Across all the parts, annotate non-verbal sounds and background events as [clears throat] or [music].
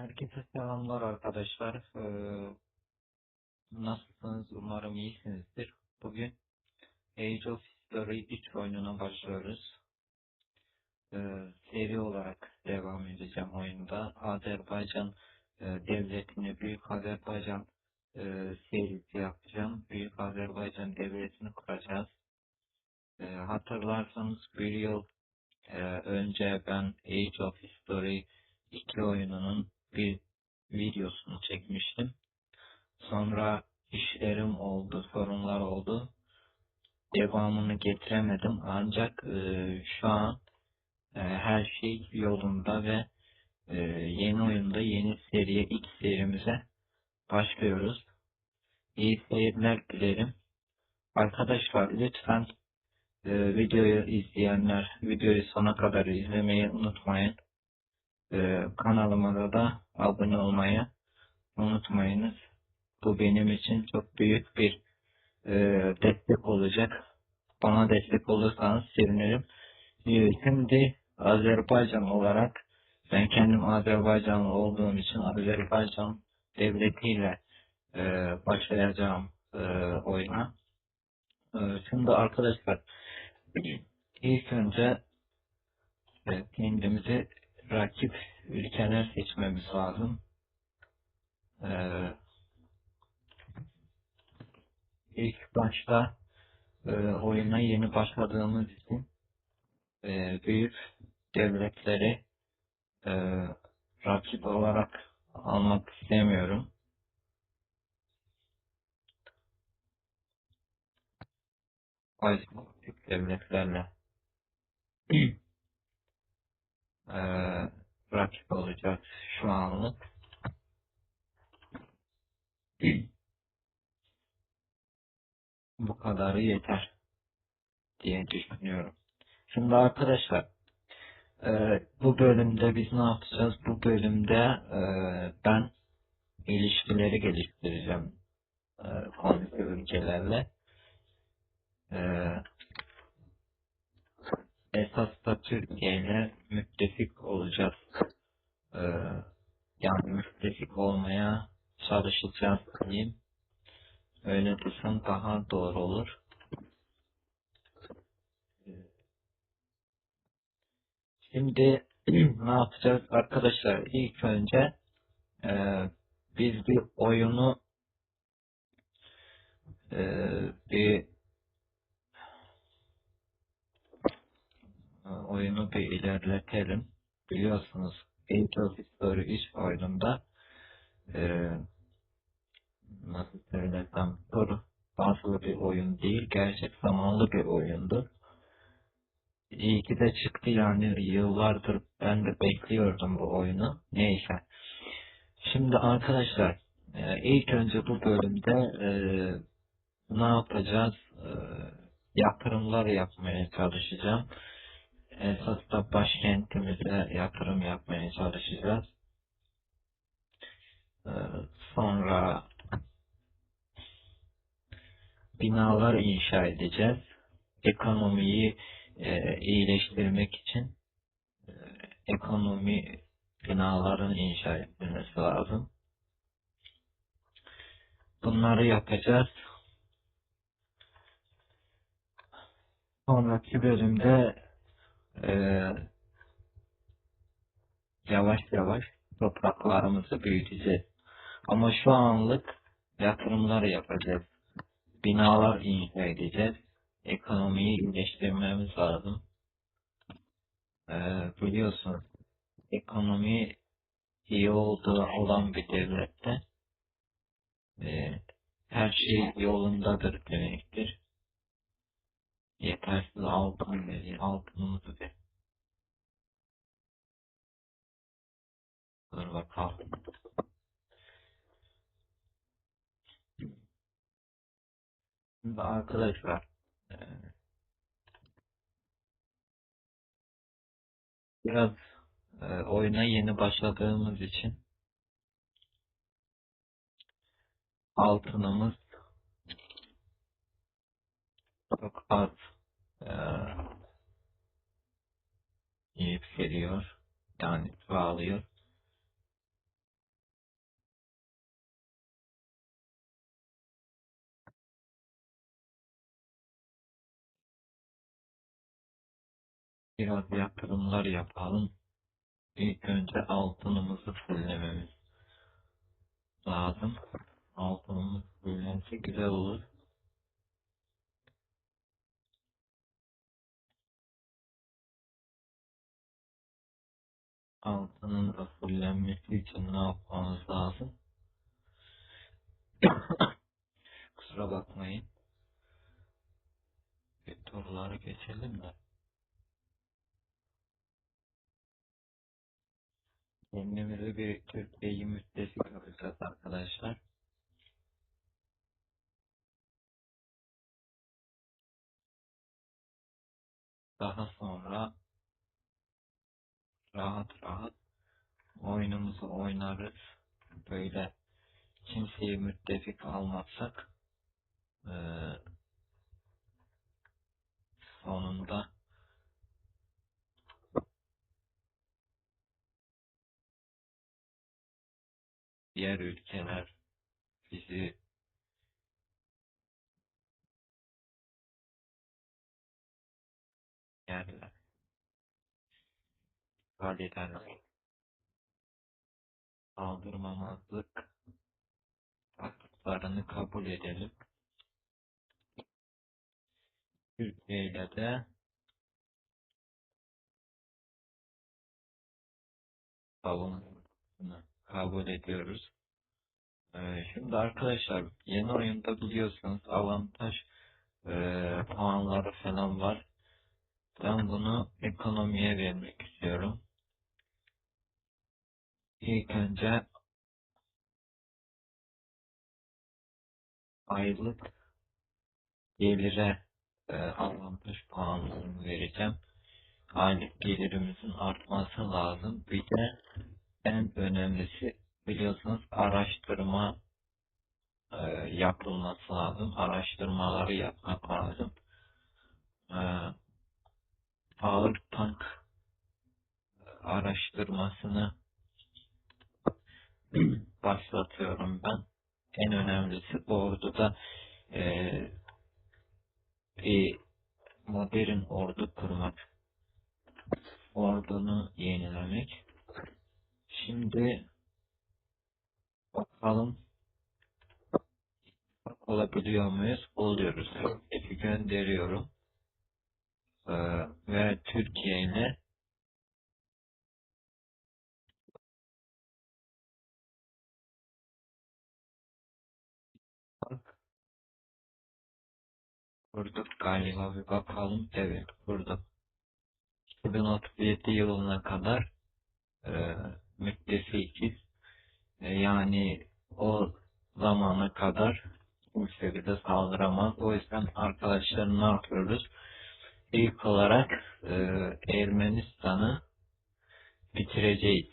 Herkese selamlar arkadaşlar. Ee, nasılsınız? Umarım iyisinizdir. Bugün Age of History 3 oyununa başlıyoruz. Ee, seri olarak devam edeceğim oyunda. Azerbaycan e, devletini, Büyük Azerbaycan e, serisi yapacağım. Büyük Azerbaycan devletini kuracağız. E, hatırlarsanız bir yıl e, önce ben Age of History 2 oyununun bir videosunu çekmiştim. Sonra işlerim oldu, sorunlar oldu. Devamını getiremedim ancak e, şu an e, her şey yolunda ve e, yeni oyunda yeni seriye ilk serimize başlıyoruz. İyi seyirler dilerim. Arkadaşlar lütfen e, videoyu izleyenler videoyu sona kadar izlemeyi unutmayın. E, kanalıma da abone olmayı unutmayınız. Bu benim için çok büyük bir e, destek olacak. Bana destek olursanız sevinirim. E, şimdi Azerbaycan olarak ben kendim Azerbaycanlı olduğum için Azerbaycan devletiyle e, başlayacağım e, oyuna. E, şimdi arkadaşlar [clears throat] ilk önce e, kendimizi rakip ülkeler seçmemiz lazım. Ee, ilk başta e, oyuna yeni başladığımız için e, büyük devletleri e, rakip olarak almak istemiyorum. Büyük devletlerle [clears throat] e, rakip olacak şu anlık. Bu kadarı yeter diye düşünüyorum. Şimdi arkadaşlar e, bu bölümde biz ne yapacağız? Bu bölümde e, ben ilişkileri geliştireceğim e, komşu ülkelerle. E, esas da Türkiye ile müttefik olacağız. E, yani müttefik olmaya çalışacağız diyeyim. Öyle desem daha doğru olur. Şimdi [clears throat] ne yapacağız arkadaşlar? İlk önce e, biz bir oyunu e, bir oyunu bir ilerletelim. Biliyorsunuz Age of History 3 oyununda e, nasıl söylesem tur bazlı bir oyun değil, gerçek zamanlı bir oyundu. İyi ki de çıktı yani yıllardır ben de bekliyordum bu oyunu. Neyse. Şimdi arkadaşlar e, ilk önce bu bölümde e, ne yapacağız? E, yatırımlar yapmaya çalışacağım. Esas da başkentimize yatırım yapmaya çalışacağız. Sonra binalar inşa edeceğiz. Ekonomiyi e, iyileştirmek için e, ekonomi binaların inşa edilmesi lazım. Bunları yapacağız. Sonraki bölümde e, yavaş yavaş topraklarımızı büyüteceğiz. Ama şu anlık yatırımlar yapacağız binalar inşa edeceğiz. Ekonomiyi iyileştirmemiz lazım. Ee, biliyorsunuz ekonomi iyi olduğu olan bir devlette e, her şey yolundadır demektir. Yetersiz altın altınımızı ver. Şimdi arkadaşlar e, biraz e, oyuna yeni başladığımız için altınımız çok az e, yükseliyor. Yani sağlıyor. Biraz yatırımlar yapalım. İlk önce altınımızı fullememiz lazım. Altınımız fullense güzel olur. Altının da fullenmesi için ne yapmamız lazım? [coughs] Kusura bakmayın. Bir turları geçelim de. Kendimizi bir Türkiye'yi müttefik yapacağız arkadaşlar. Daha sonra rahat rahat oyunumuzu oynarız. Böyle kimseyi müttefik almazsak eee, sonunda diğer ülkeler bizi yerler, işgal ederler. Saldırmamazlık haklarını kabul edelim. Türkiye ile de savunmasını kabul ediyoruz. Ee, şimdi arkadaşlar yeni oyunda biliyorsunuz avantaj e, puanları falan var. Ben bunu ekonomiye vermek istiyorum. İlk önce aylık gelire e, avantaj puanlarını vereceğim. Aylık gelirimizin artması lazım. Bir de en önemlisi biliyorsunuz araştırma e, yapılması lazım. Araştırmaları yapmak lazım. E, ağır tank araştırmasını [clears throat] başlatıyorum ben. En önemlisi orduda e, bir modern ordu kurmak. Ordunu yenilemek. Şimdi bakalım olabiliyor muyuz? Oluyoruz. Epi gönderiyorum. Ee, ve Türkiye ile kurduk galiba bir bakalım. Evet kurduk. 2037 yılına kadar e, müttefikiz. E, yani o zamana kadar kimse bize saldıramaz. O yüzden arkadaşlar ne yapıyoruz? İlk olarak e, Ermenistan'ı bitireceğiz.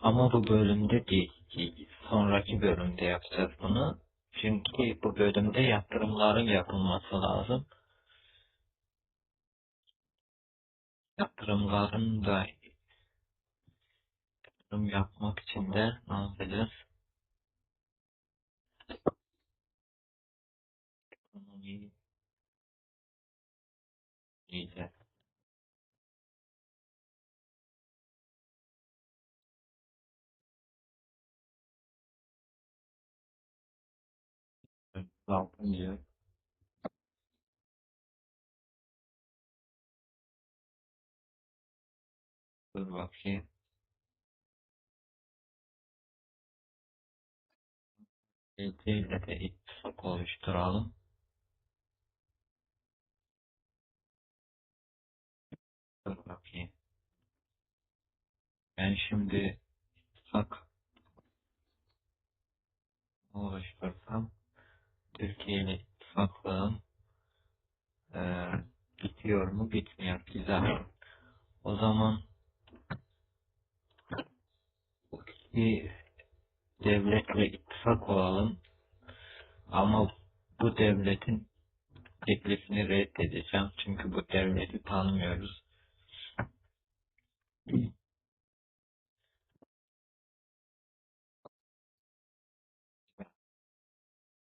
Ama bu bölümde değil. Sonraki bölümde yapacağız bunu. Çünkü bu bölümde yatırımların yapılması lazım. Yatırımların da yatırım yapmak için de ne yapacağız? Ekonomiyi iyice Altıncı dur bakayım. Ülkeyle de ittifak oluşturalım. Dur bakayım. Ben şimdi ittifak oluştursam Türkiye ile ittifaklığım eee bitiyor mu? Bitmiyor. Güzel. O zaman bir devletle ittifak olalım. Ama bu devletin teklifini reddedeceğim. Çünkü bu devleti tanımıyoruz.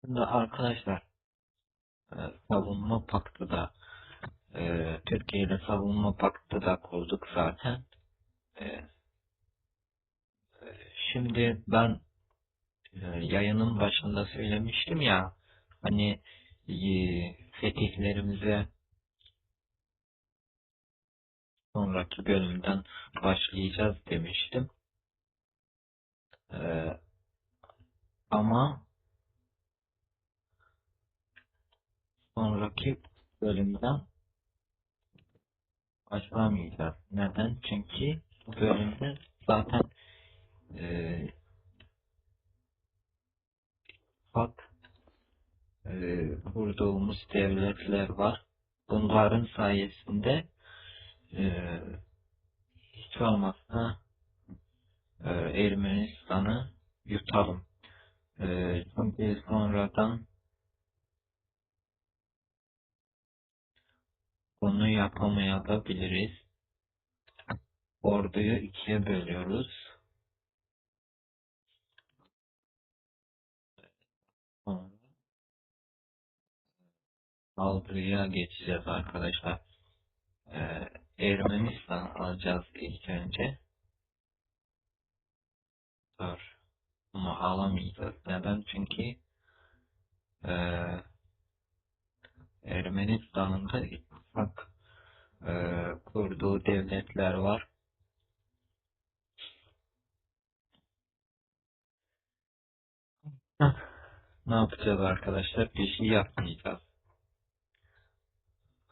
Şimdi arkadaşlar e, savunma paktı da Ee, Türkiye ile savunma paktı da kurduk zaten. E, şimdi ben e, yayının başında söylemiştim ya hani e, fetihlerimize sonraki bölümden başlayacağız demiştim. Ee, ama sonraki bölümden başlamayacağız. Neden? Çünkü bu bölümde zaten e, bak e, kurduğumuz devletler var. Bunların sayesinde e, hiç olmazsa e, Ermenistan'ı yutalım. E, çünkü sonradan bunu yapamayabiliriz. Orduyu ikiye bölüyoruz. Sonra saldırıya geçeceğiz arkadaşlar. Ee, Ermenistan alacağız ilk önce. Dur. Ama alamayacağız. Neden? Çünkü e, Ermenistan'ın da ittifak e, kurduğu devletler var. Ne yapacağız arkadaşlar? Bir şey yapmayacağız.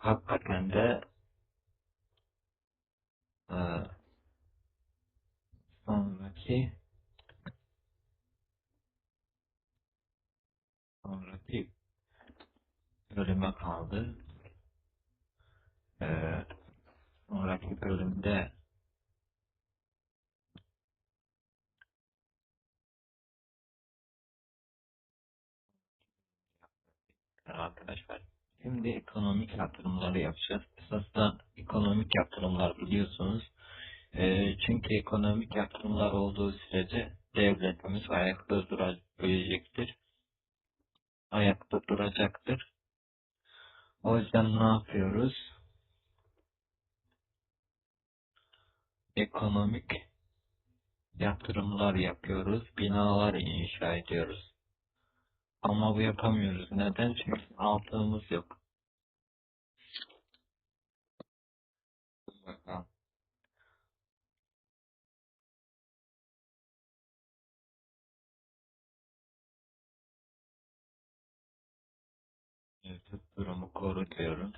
Hakikaten de e, sonraki sonraki bölüme kaldı. E, sonraki bölümde arkadaşlar. Şimdi ekonomik yatırımları yapacağız. Esas da ekonomik yatırımlar biliyorsunuz. E, çünkü ekonomik yatırımlar olduğu sürece devletimiz ayakta durabilecektir. Ayakta duracaktır. O yüzden ne yapıyoruz? Ekonomik yatırımlar yapıyoruz. Binalar inşa ediyoruz. Ama bu yapamıyoruz. Neden? Çünkü altımız yok. Mevcut durumu koru diyorum.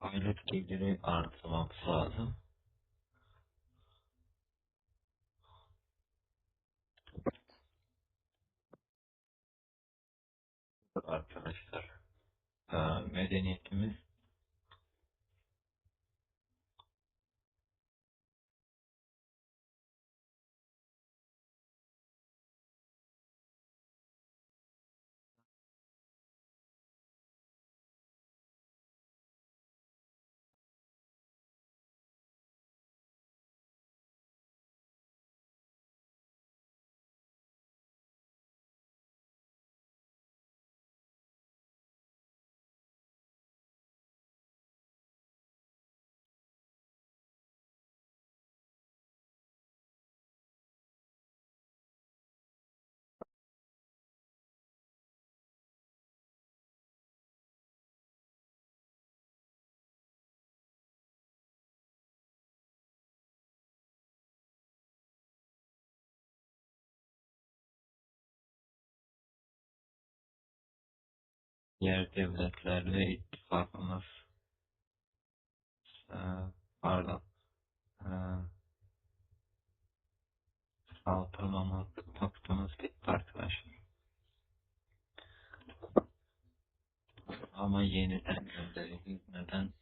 Aylık geliri artırmamız lazım. Arkadaşlar. Ee, medeniyetimiz diğer devletlerle ittifakımız e, pardon e, saldırmamazlık paktımız bitti arkadaşlar. Ama yeniden göndereceğiz. Neden?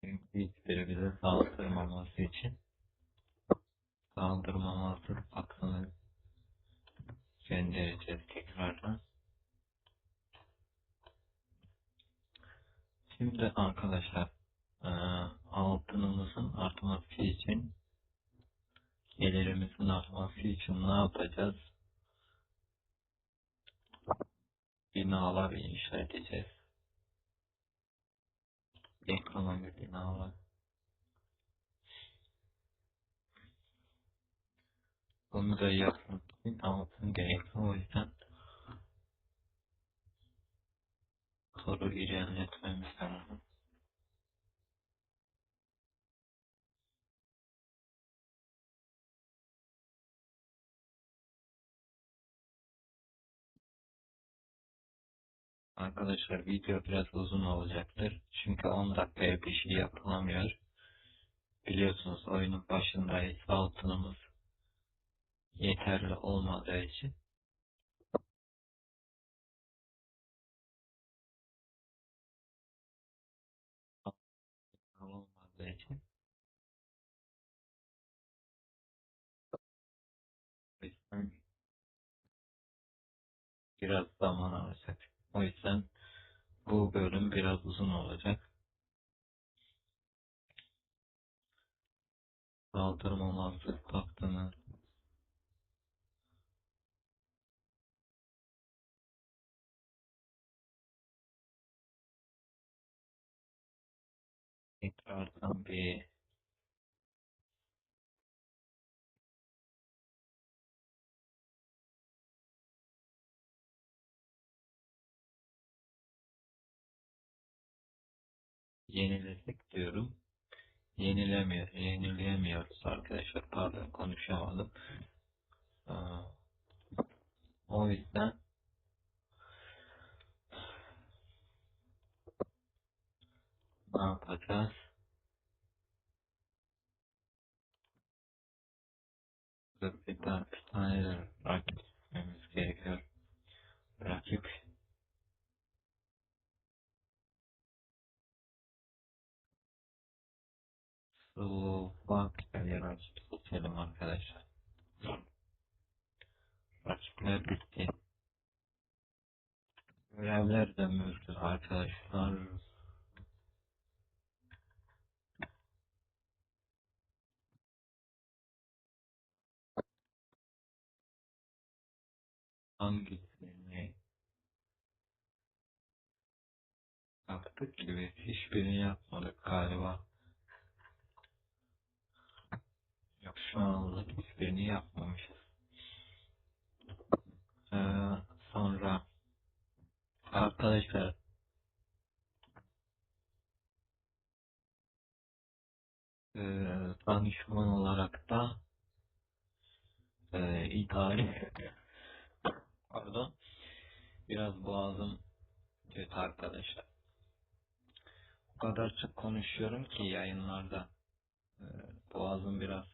Çünkü hiçbiri bize saldırmaması için saldırmamazlık paktını göndereceğiz tekrardan. Şimdi arkadaşlar eee, altınımızın artması için gelirimizin artması için ne yapacağız? Binalar inşa edeceğiz. Ekonomi binalar. Bunu da yapmak için altın gerekiyor. O yüzden soru ilerletmemiz lazım. Arkadaşlar video biraz uzun olacaktır. Çünkü 10 dakikaya bir şey yapılamıyor. Biliyorsunuz oyunun başındayız. Altınımız yeterli olmadığı için. olmadığı için. Biraz zaman alacak. O yüzden bu bölüm biraz uzun olacak. Saldırmamazlık paktını tekrardan bir yeniledik diyorum. Yenilemiyor, yenileyemiyoruz arkadaşlar. Pardon konuşamadım. O yüzden ne yapacağız? Dur bir tane, bir tane rakip seçmemiz gerekiyor. Rakip Slovakya'ya rakip seçelim arkadaşlar. Rakipler bitti. Görevler de mevcut arkadaşlar. Hangisini yaptık gibi hiçbirini yapmadık galiba. Yok şu anlık hiçbirini yapmamışız. Ee, sonra arkadaşlar e, danışman olarak da e, idari pardon. Biraz boğazım kötü arkadaşlar. O kadar çok konuşuyorum ki yayınlarda. E, boğazım biraz.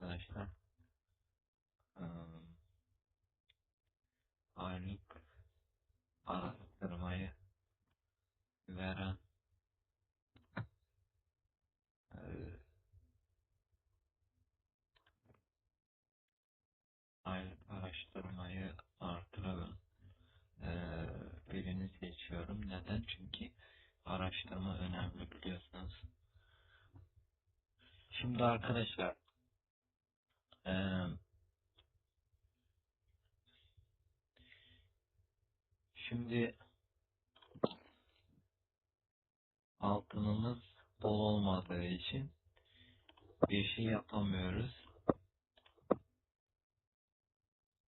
Danışman E, aylık araştırmayı veren aylık araştırmayı artıralım. E, birini seçiyorum. Neden? Çünkü araştırma önemli biliyorsunuz. Şimdi arkadaşlar şimdi altınımız bol olmadığı için bir şey yapamıyoruz.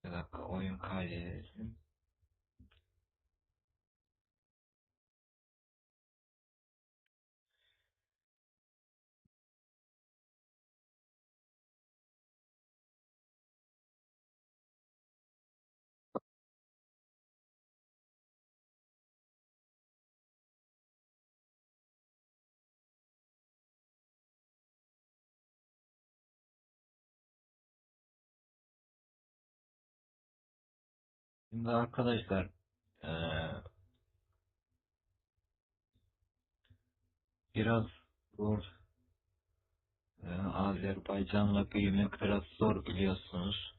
Bir dakika oyun kaydedelim. Şimdi arkadaşlar eee biraz zor. Ee, Azerbaycan'la büyümek biraz zor biliyorsunuz.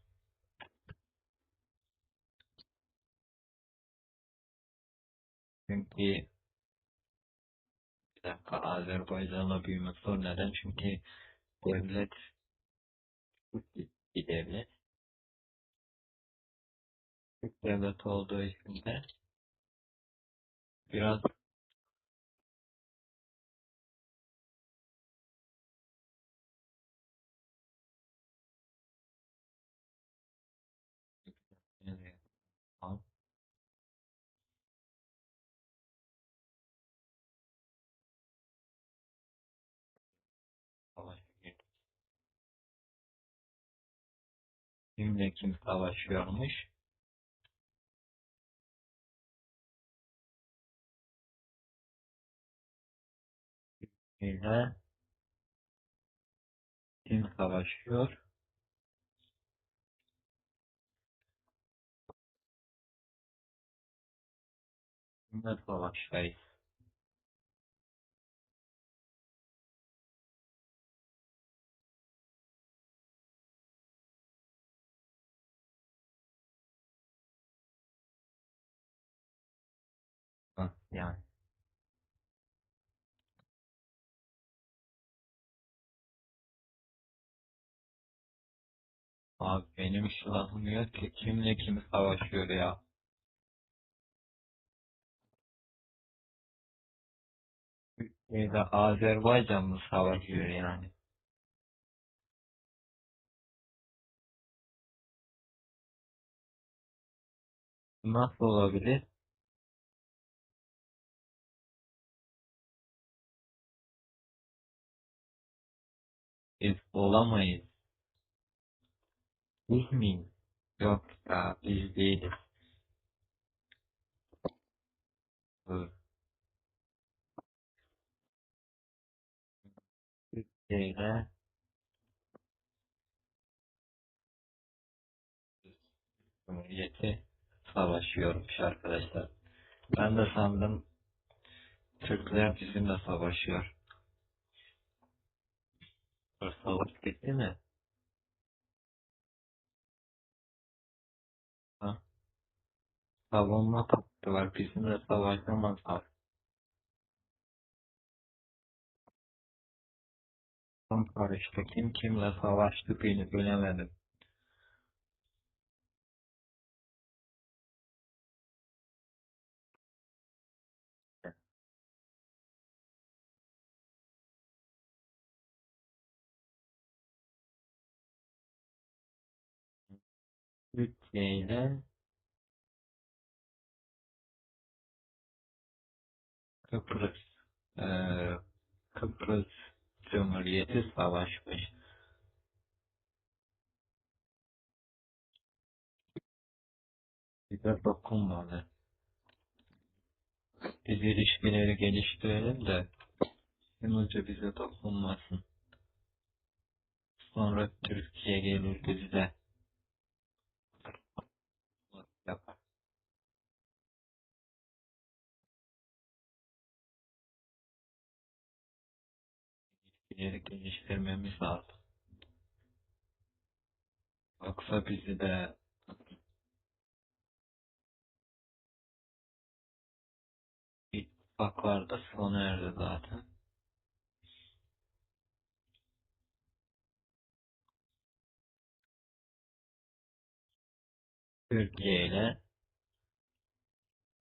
Çünkü bir dakika Azerbaycan'la büyümek zor. Neden? Çünkü devlet bir devlet. Türk devlet olduğu için de biraz. Kimle kim savaşıyormuş? Kimle kim savaşıyor? Kimle savaştayız? Yani abi benim yok ki kimle kim savaşıyor ya? Türkiye'de Azerbaycan mı savaşıyor yani? Nasıl olabilir? Biz olamayız. Biz miyiz? Yok ya biz değiliz. Türkiye'de Cumhuriyeti savaşıyormuş arkadaşlar. Ben de sandım Türkler bizimle savaşıyor. Savaş bitti mi? Savunma hakkı var. Bizimle savaşamazlar. Tam karıştı. Kim kimle savaştı beni bilemedim. Türkiye ile Kıbrıs eee, Kıbrıs Cumhuriyeti savaşmış. Bize dokunmadı. Biz ilişkileri geliştirelim de önce bize dokunmasın. Sonra Türkiye gelir bize İlişkileri geliştirmemiz lazım. Yoksa bizi de ittifaklarda sona erdi zaten. Türkiye ile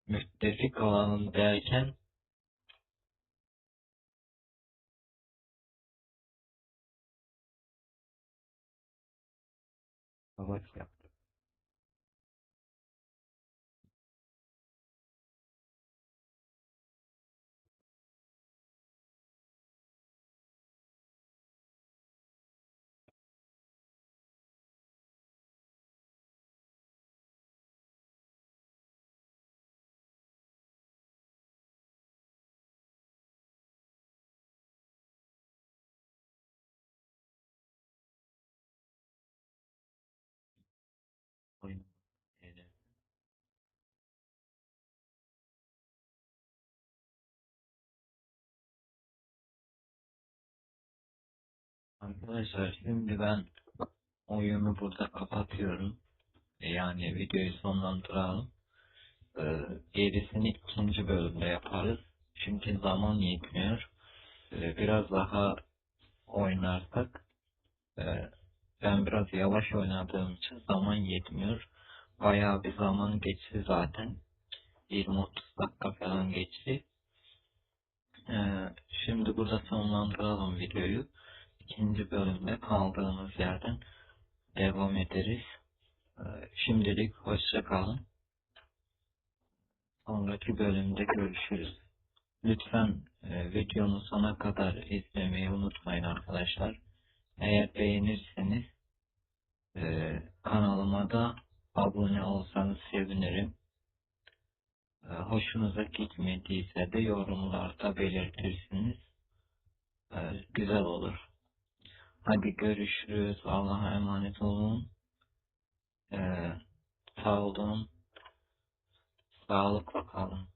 müttefik olalım derken savaş yaptı. Arkadaşlar şimdi ben oyunu burada kapatıyorum. E, Yani videoyu sonlandıralım. Ee, gerisini ikinci bölümde yaparız. Çünkü zaman yetmiyor. Ee, biraz daha oynarsak e, ben biraz yavaş oynadığım için zaman yetmiyor. Bayağı bir zaman geçti zaten. 20-30 dakika falan geçti. Ee, şimdi burada sonlandıralım videoyu. İkinci bölümde kaldığımız yerden devam ederiz. Ee, şimdilik hoşça kalın. Sonraki bölümde görüşürüz. Lütfen e, videonun sona kadar izlemeyi unutmayın arkadaşlar. Eğer beğenirseniz e, kanalıma da abone olsanız sevinirim. E, hoşunuza gitmediyse de yorumlarda belirtirsiniz. Güzel olur. Hadi görüşürüz. Allah'a emanet olun. E, sağ olun. Sağlıkla kalın.